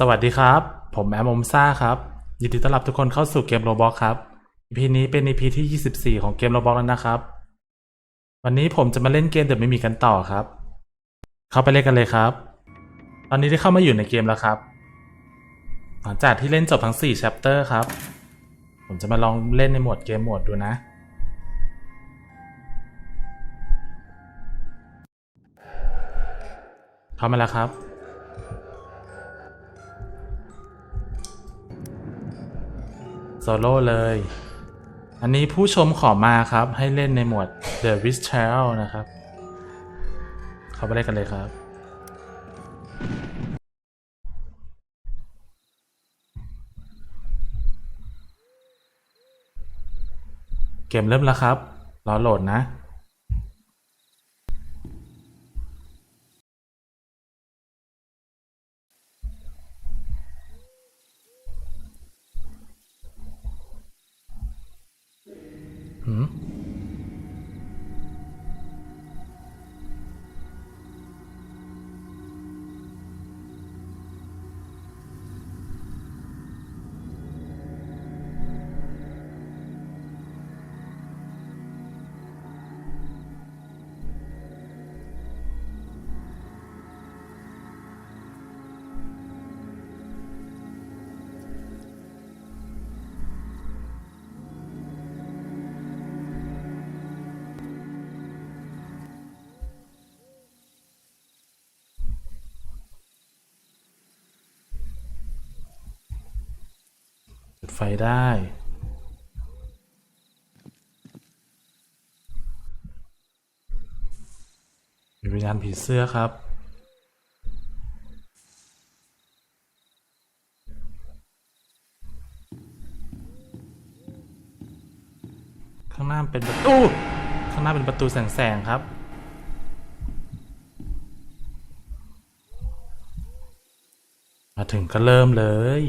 สวัสดีครับ ผมแอมอมซ่าครับ ยินดีต้อนรับทุกคนเข้าสู่เกมโรบอกครับ EP นี้เป็น EP ที่ 24 ของเกมโรบอกแล้วนะครับ วันนี้ผมจะมาเล่นเกมเดี๋ยวไม่มีกันต่อครับ เข้าไปเล่นกันเลยครับ ตอนนี้ได้เข้ามาอยู่ในเกมแล้วครับ หลังจากที่เล่นจบทั้ง4 chapter ครับ ผมจะมาลองเล่นในโหมดเกมโหมดดูนะ เข้ามาแล้วครับ โซโล่เลย อันนี้ผู้ชมขอมาครับให้เล่นในหมวด The Wish Child นะครับ เข้าไปเล่นกันเลยครับเกมเริ่มแล้วครับ รอโหลดนะ ไฟได้ มีวิญญาณผีเสื้อครับ ข้างหน้าเป็นประตู ข้างหน้าเป็นประตูแสงๆครับมาถึงก็เริ่มเลย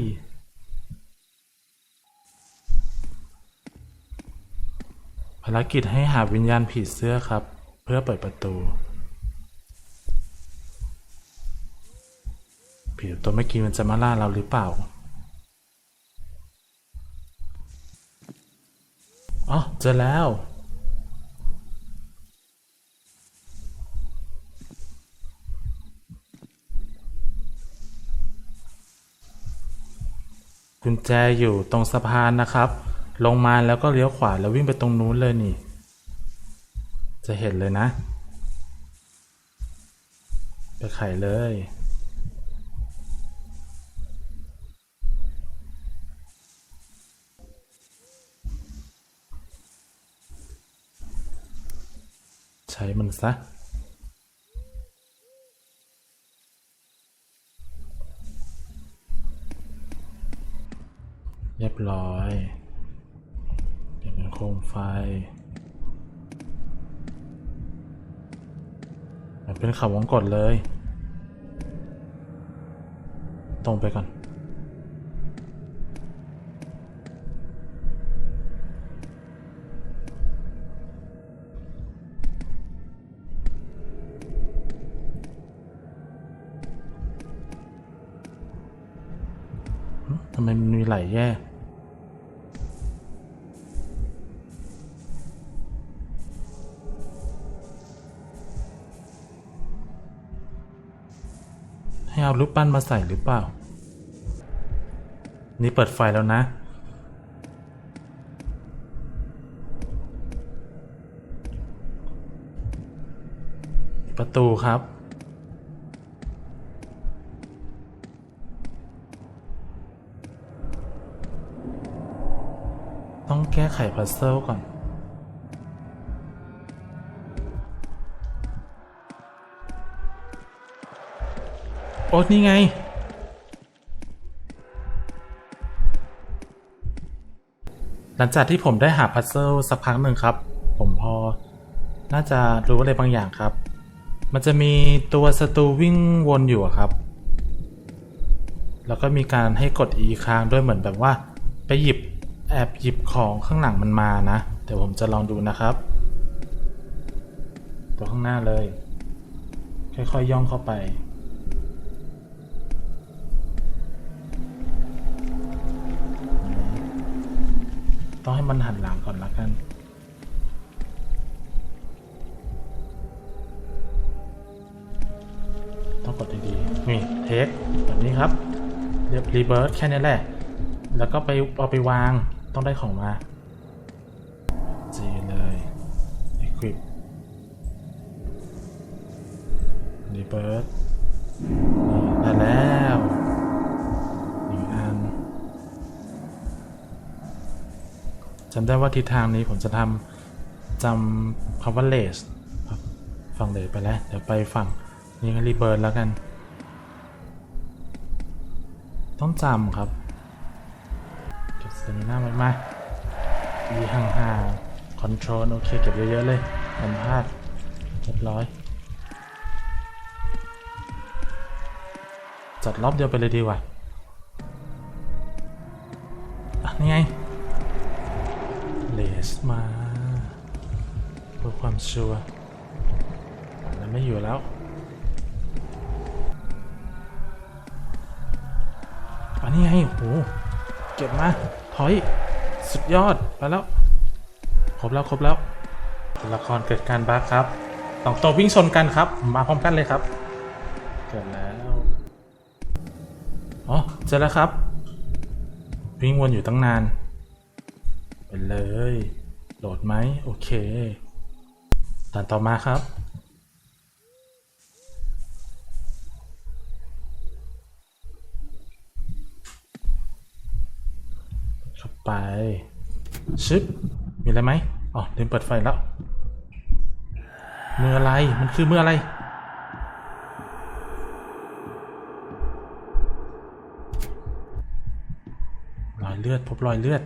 ภารกิจให้หาวิญญาณผีเสื้อครับ เพื่อเปิดประตู ผีตัวเมื่อกี้มันจะมาล่าเราหรือเปล่าอ๋อเจอแล้ว กุญแจอยู่ตรงสะพานนะครับ ลงมาแล้วก็เลี้ยวขวาแล้ววิ่งไปตรงนู้นเลยนี่ จะเห็นเลยนะ ไปไขเลย ใช้มันซะ เรียบร้อยเปลี่ยนเป็นโคมไฟมัน เขาวงกดเลย ตรงไปก่อน ทำไมมันมีไหลแย่ เอารูปปั้นมาใส่หรือเปล่า นี่เปิดไฟแล้วนะ ประตูครับ ต้องแก้ไขพัซเซิลก่อน โอ้นี่ไง หลังจากที่ผมได้หาพัซเซิลสักพักหนึ่งครับ ผมพอ น่าจะรู้อะไรบางอย่างครับ มันจะมีตัวศัตรูวิ่งวนอยู่ครับ แล้วก็มีการให้กด E ค้างด้วยเหมือนแบบว่า ไปหยิบแอบหยิบของข้างหลังมันมานะ เดี๋ยวผมจะลองดูนะครับ ตัวข้างหน้าเลย ค่อยๆย่องเข้าไป ต้องให้มันหันหลังก่อนละกัน ต้องกดดีๆนี่เทคแบบนี้ครับเรียบรีเบิร์แค่นี้แหละ แล้วก็ไปเอาไปวางต้องได้ของมาจีเลย equip รีเบิร์นี่ได้แล้ว จำได้ว่าทิศทางนี้ผมจะทำจำคำว่าเลสฝั่งเลสไปแล้ว เดี๋ยวไปฝั่งนี้ก็รีเบิร์แล้วกัน ต้องจำครับ เก็บสเตมิน่ามามาดีห่างๆคอนโทรลโอเคเก็บเยอะ ๆ เลยกันพลาดเรียบร้อย จัดรอบเดียวไปเลยดีกว่านี่ไง สมาเพื่อความชัวร์แล้วไม่อยู่แล้วอันนี้ไงโหเก็บมา ถอย สุดยอดไปแล้ว ครบแล้วครบแล้วตัวละครเกิดการบั๊กครับสองตัววิ่งชนกันครับ มาพร้อมกันเลยครับ เกิดแล้ว อ๋อ เจอแล้วครับ วิ่งวนอยู่ตั้งนาน เลย โหลดไหมโอเคตันต่อมาครับ เข้าไป ชึบ มีอะไรไหมอ๋อลืมเปิดไฟแล้ว มืออะไร มันคือมืออะไรรอยเลือด พบรอยเลือด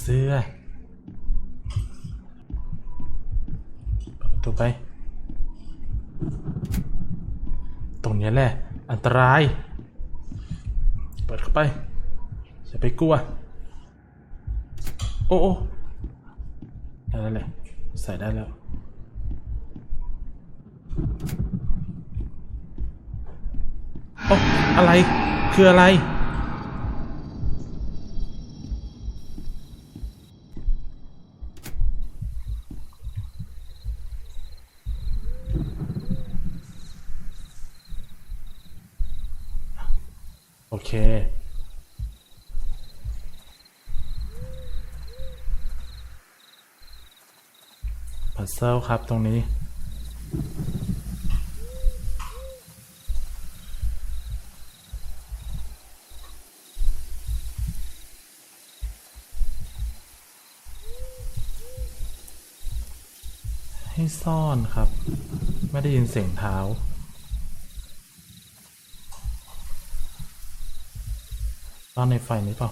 เสื้อเปิดประตูไป ตรงนี้แหละ อันตราย เปิดเข้าไปอย่าไปกลัว โอ้โอ้ได้แล้วแหละ ใส่ได้แล้วโอ้อะไร คืออะไร โอเค พั ซิลครับตรงนี้ ให้ซ่อนครับ ไม่ได้ยินเสียงเท้าซ่อนในไฟนี้เปล่า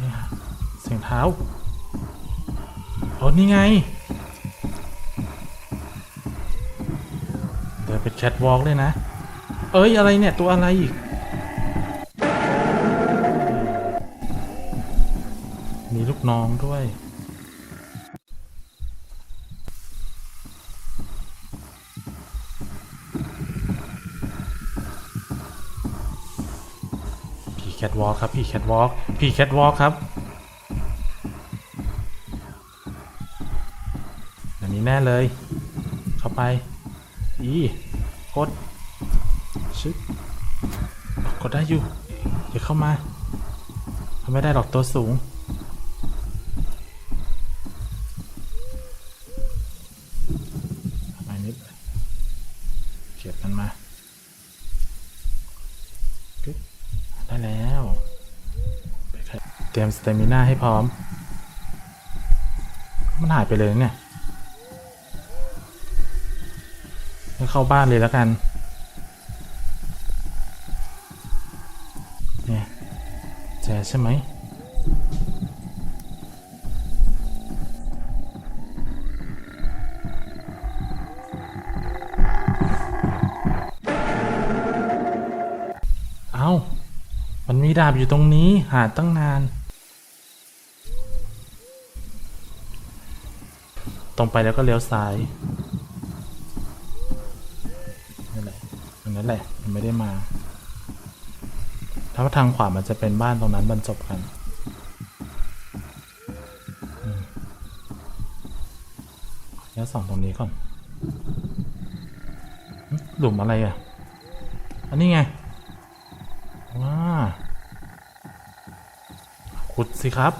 นี่ฮะเสียงเท้าโอ้นี่ไง เดินเป็นแค ทวอล์กเลยนะ เอ้ย อะไรเนี่ย ตัวอะไรอีก มีลูกน้องด้วยผีแคทวอล์กครับผีแคทวอล์กผีแคทวอล์กครับ อันนี้แน่เลย เข้าไปอี กดชึบกดได้อยู่เดี๋ยวเข้ามาทำไม่ได้หรอกตัวสูง ทำไมนิดเก็บมันมาได้แล้ว เตรียมสเตมิน่าให้พร้อม มันหายไปเลยเนี่ย ให้เข้าบ้านเลยแล้วกันเนี่ยแจใช่ไหมเอามันมีดาบอยู่ตรงนี้หาตั้งนานตรงไปแล้วก็เลี้ยวซ้ายนั่นแหละอันนั้น แหละไม่ได้มาถ้าว่าทางขวามันจะเป็นบ้านตรงนั้นบรรจบกันแล้วสองตรงนี้ก่อนหึหลุมอะไรอะ อันนี้ไง ว้าขุดสิครับ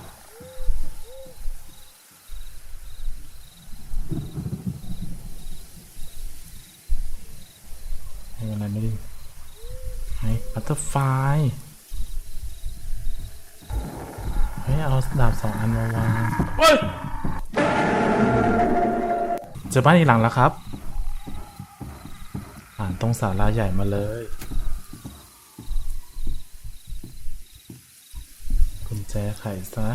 ไม่เป็นไรไม่ได้ไอ้บัตเตอร์ ไฟเฮ้ยเอาดาบสองอันมาวางเฮ้ยเจอบ้านอีกหลังแล้วครับผ่านตรงศาลาใหญ่มาเลยกุญแจไขซะ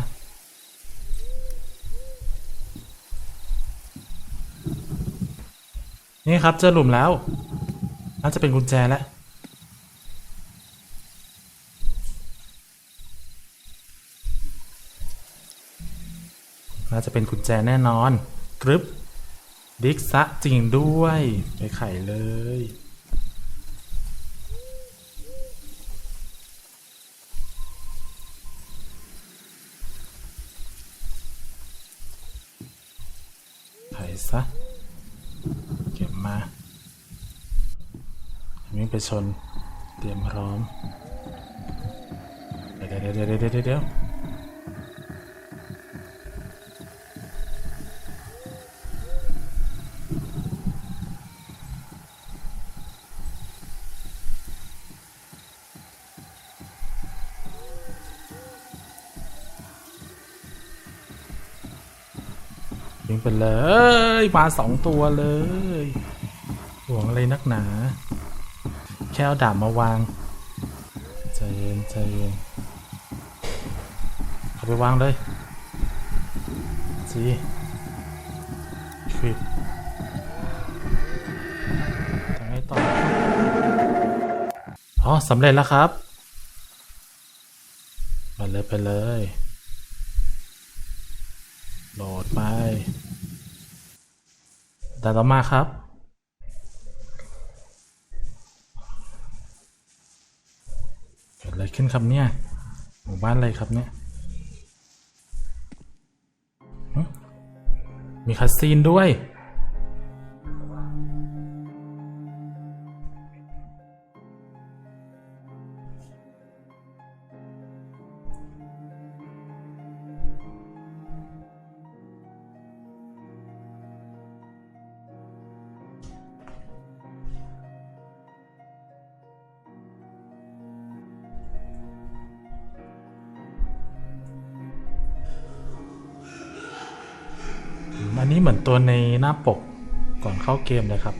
นี่ครับเจอหลุมแล้ว น่าจะเป็นกุญแจแล้ว น่าจะเป็นกุญแจแน่นอนกรึบดิกซะจริงด้วย ไปไขเลย ไขซะ เก็บมาวิ่งไปชน เตรียมพร้อม เดี๋ยวเดี๋ยวเดี๋ยวเดี๋ยว เดี๋ยวเดี๋ยววิ่งไปเลยมาสองตัวเลยห่วงอะไรนักหนา แค่เอาดาบมาวาง ใจเย็นใจเย็นเอาไปวางเลยสิควิดทำไงต่อ อ๋อสำเร็จแล้วครับ มาเลยไปเลย โหลดไป ต่ต่อมาครับ เกิดอะไรขึ้นครับเนี่ย หมู่บ้านอะไรครับเนี่ย มีคัสซีนด้วย นี้เหมือนตัวในหน้าปกก่อนเข้าเกมเลยครับ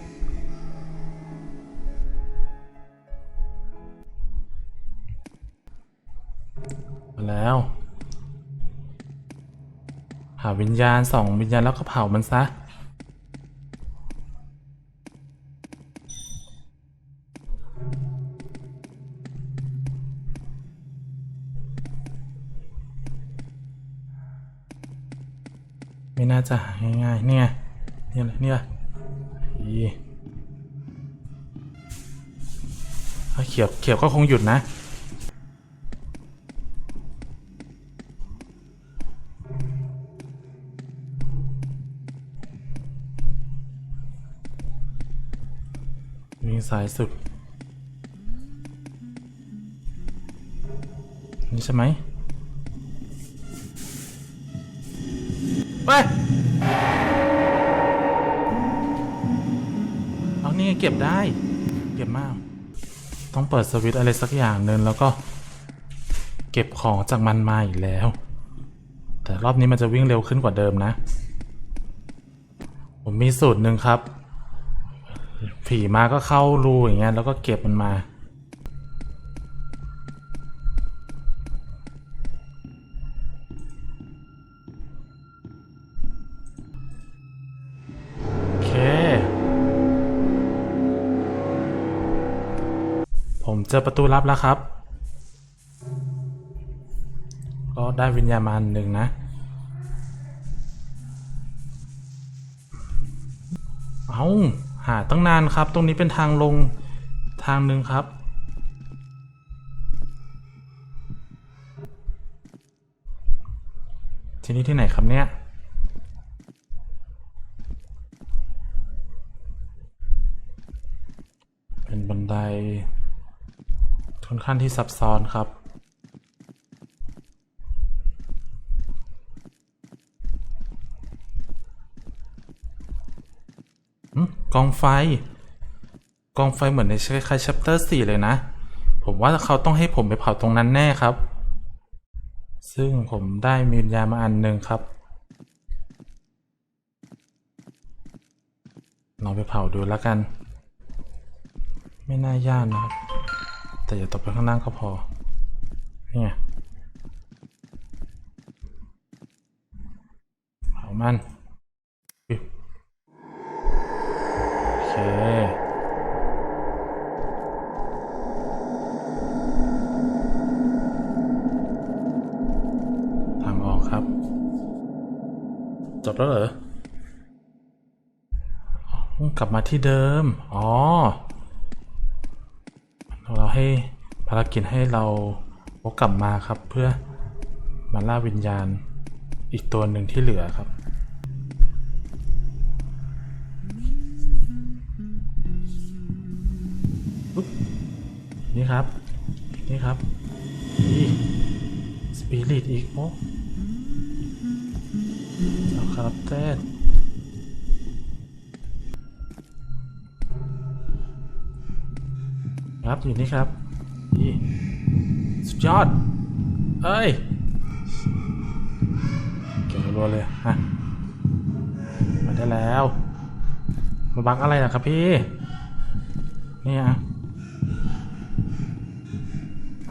มาแล้วหาวิญญาณสองวิญญาณแล้วก็เผามันซะ น่าจะหาง่ายๆเนี่ยเนี่ยแหละเนี่ยอีถ้าเขียวเขียวก็คงหยุดนะวิ่งสายสุด นี่ใช่ไหม ไปเอานี่เก็บได้ เก็บมาก ต้องเปิดสวิตอะไรสักอย่างหนึ่งแล้วก็ เก็บของจากมันมาอีกแล้ว แต่รอบนี้มันจะวิ่งเร็วขึ้นกว่าเดิมนะ ผมมีสูตรหนึ่งครับ ผีมาก็เข้ารูอย่างเงี้ยแล้วก็เก็บมันมา เจอประตูลับแล้วครับ ก็ได้วิญญาณมาอันหนึ่งนะ เอาหาตั้งนานครับ ตรงนี้เป็นทางลงทางหนึ่งครับ ที่นี่ที่ไหนครับเนี่ย เป็นบันได ค่อนที่ซับซ้อนครับอืมกองไฟ กองไฟเหมือนในคล้ายๆ chapter 4เลยนะ ผมว่าเขาต้องให้ผมไปเผาตรงนั้นแน่ครับ ซึ่งผมได้มีวิญญาณมาอันหนึ่งครับลองไปเผาดูแล้วกัน ไม่น่ายากนะครับ แต่อย่าตกไปข้างล่างก็พอ นี่ไงเผามันโอเคทางออกครับ จบแล้วเหรอกลับมาที่เดิม อ๋อ เราให้ภารกิจให้เราวกกลับมาครับ เพื่อมาล่าวิญญาณอีกตัวหนึ่งที่เหลือครับ นี่ครับ นี่ครับนี่สปิริตอีกโอ้เอาครับเต้ ครับอยู่นี่ครับนี่สุดยอด เอ้ยเก็บรัวเลยฮะมาได้แล้ว มาบังอะไรนะครับพี่ นี่อะ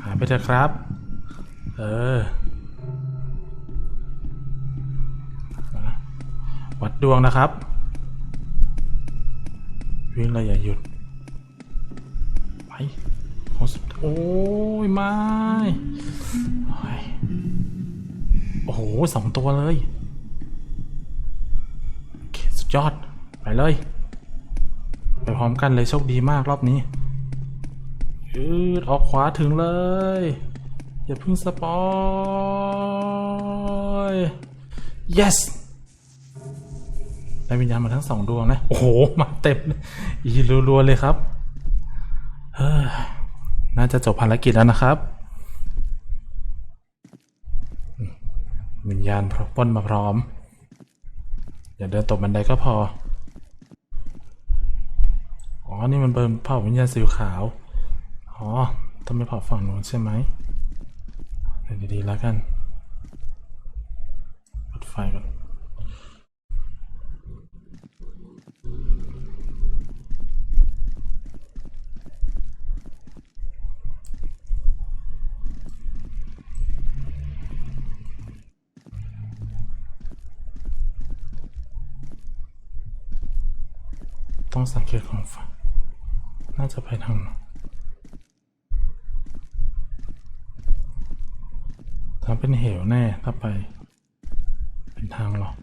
หาไปเถอะครับ เออ วัดดวงนะครับ วิ่งเลยอย่าหยุด โอ้ยไม่โอ้ยโอ้โหสองตัวเลย สุดยอด ไปเลย ไปพร้อมกันเลยโชคดีมากรอบนี้ยืดออกขวาถึงเลย อย่าเพิ่งสปอย yes ได้วิญญาณมาทั้งสองดวงนะ โอ้โห มาเต็ม อีรัวๆเลยครับ เฮ้ย น่าจะจบภารกิจแล้วนะครับมวิญญาณป้นมาพร้อม อย่าเดินตกบันไดก็พอ อ๋อ นี่มันเบิร์นเผ่าวิญญาณสีขาว อ๋อต้องไปเผาฝั่งนู้นใช่ไหมเดี๋ยวดีๆแล้วกัน ปิดไฟก่อน ต้องสังเกตของฝั่งน่าจะไปทางนั้นถ้าเป็นเหวแน่ถ้าไป เป็นทางหรอก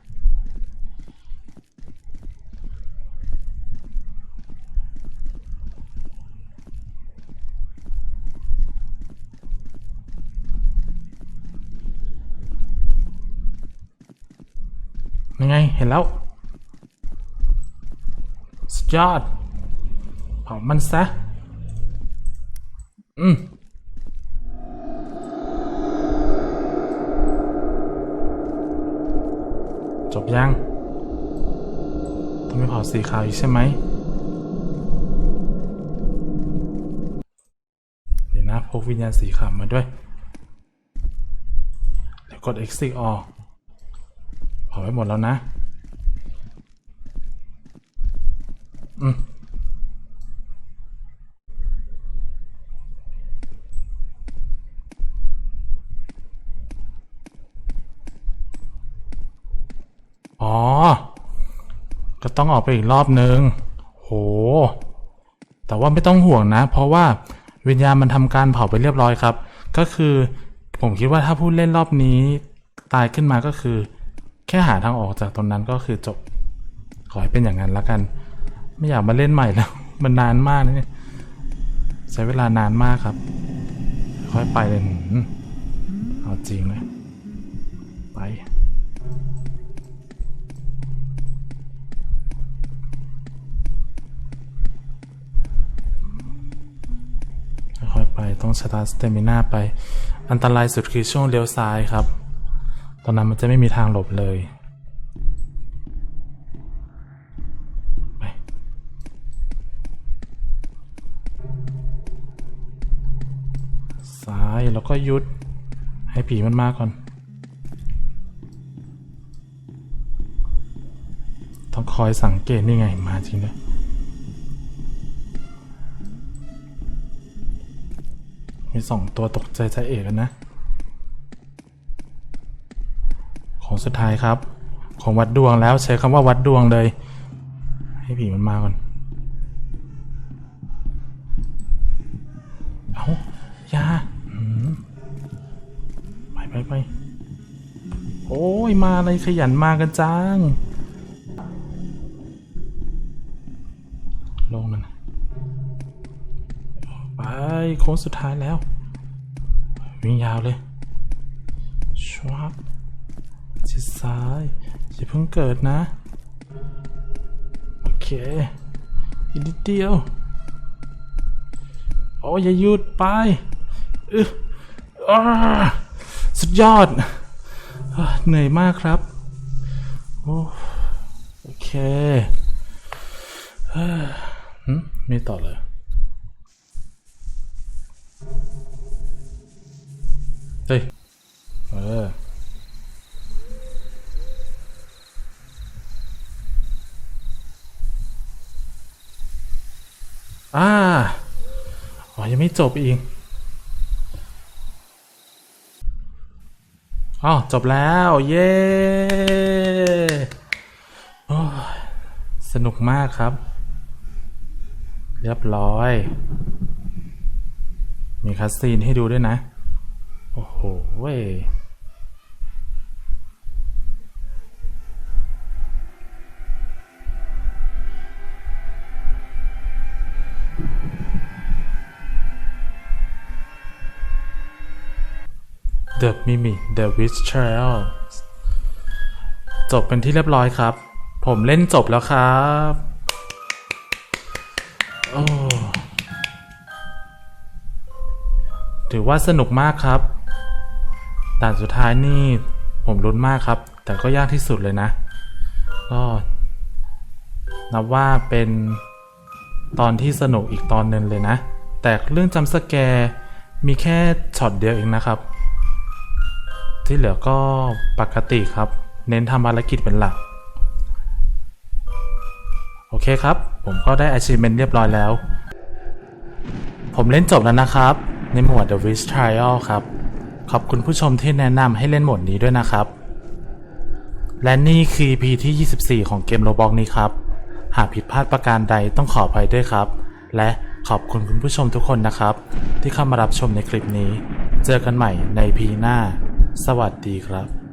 ยังไงเห็นแล้ว ยอดเผามันซะ อืมจบยังต้องไมเผาสีขาวอีกใช่ไหมเดี๋ยวนะพกวิญญาณสีขาวมาด้วย เดี๋ยวกด exit ออกเผาไว้หมดแล้วนะ อืมอ๋อ ก็ต้องออกไปอีกรอบนึง โห แต่ว่าไม่ต้องห่วงนะ เพราะว่าวิญญาณมันทำการเผาไปเรียบร้อยครับ ก็คือผมคิดว่าถ้าผู้เล่นรอบนี้ตายขึ้นมาก็คือ แค่หาทางออกจากตรงนั้นก็คือจบ ขอให้เป็นอย่างนั้นล้วกัน ไม่อยากมาเล่นใหม่แล้ว มันนานมากนะเนี่ยใช้เวลานานมากครับ ค่อยไปเลยเอาจริงเลยไปค่อยไปต้องชะตาสเตมินาไป อันตรายสุดคือช่วงเลี้ยวซ้ายครับ ตอนนั้นมันจะไม่มีทางหลบเลย ซ้ายแล้วก็ยุดให้ผีมันมาก่อน ต้องคอยสังเกตนี่ไงมาจริงด้วยมีสองตัวตกใจใจเอกกันนะ ของสุดท้ายครับ ของวัดดวงแล้วใช้คำว่าวัดดวงเลย ให้ผีมันมาก่อน มาอะไรขยันมากันจังลงมันไปโค้งสุดท้ายแล้ว วิ่งยาวเลยชวับชิดซ้ายอย่าเพิ่งเกิดนะ โอเคอีกนิดเดียวโอ้ยอย่าหยุดไปอึะอ้าสุดยอด เหนื่อยมากครับโอ้โอเคฮึมีต่อเลยเฮ้ยเอออ่า อ๋อ ยังไม่จบอีก อ๋อจบแล้ว เย้สนุกมากครับ เรียบร้อย มีคัสซีนให้ดูด้วยนะ โอ้โหเว้ย เดอะมิมิเดอะวิชเทรลจบเป็นที่เรียบร้อยครับ ผมเล่นจบแล้วครับโอ้ถือว่าสนุกมากครับด่านสุดท้ายนี่ผมลุ้นมากครับ แต่ก็ยากที่สุดเลยนะ ก็นับว่าเป็นตอนที่สนุกอีกตอนหนึ่งเลยนะ แต่เรื่องจำสแกร์มีแค่ช็อตเดียวเองนะครับ ที่เหลือก็ปกติครับ เน้นทำภารกิจเป็นหลัก โอเคครับ ผมก็ได้ achievement เรียบร้อยแล้ว ผมเล่นจบแล้วนะครับ ในหมวด The Wish Trial ครับ ขอบคุณผู้ชมที่แนะนำให้เล่นหมวดนี้ด้วยนะครับ และนี่คือ EP ที่ 24 ของเกมโรบอกนี้ครับ หากผิดพลาดประการใดต้องขออภัยด้วยครับ และขอบคุณคุณผู้ชมทุกคนนะครับ ที่เข้ามารับชมในคลิปนี้ เจอกันใหม่ใน EP หน้า สวัสดีครับ